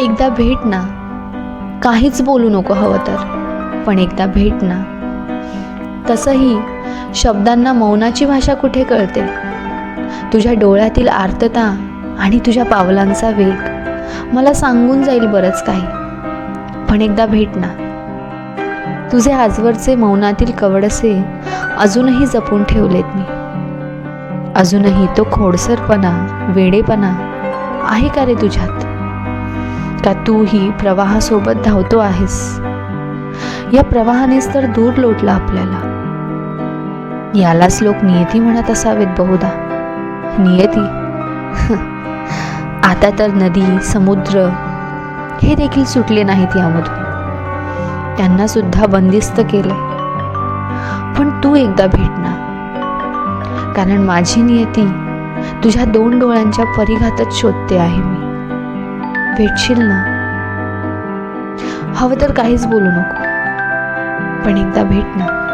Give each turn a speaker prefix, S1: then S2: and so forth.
S1: एकदा भेट ना. काहीच बोलू नको हवं तर. पण एकदा भेट ना. तसंही शब्दांना मौनाची भाषा कुठे कळते? तुझ्या डोळ्यातील आर्तता आणि तुझ्या पावलांचा वेग मला सांगून जाईल बरंच काही. पण एकदा भेट ना. तुझे आजवरचे मौनातील कवडसे अजूनही जपून ठेवलेत मी. अजूनही तो खोडसरपणा वेडेपणा आहे का रे तुझ्यात? का तूही प्रवाहासोबत धावतो आहेस? या प्रवाहानेच तर दूर लोटला आपल्याला. यालाच लोक नियती म्हणत असावेत बहुधा. नियती? आता तर नदी समुद्र हे देखील सुटले नाहीत यामधून. त्यांना सुद्धा बंदिस्त केले पण तू एकदा भेट ना. कारण माझी नियती तुझ्या दोन डोळ्यांच्या परिघातच शोधते आहे मी. भेटशील ना? हवं तर काहीच बोलू नको. पण एकदा भेट ना.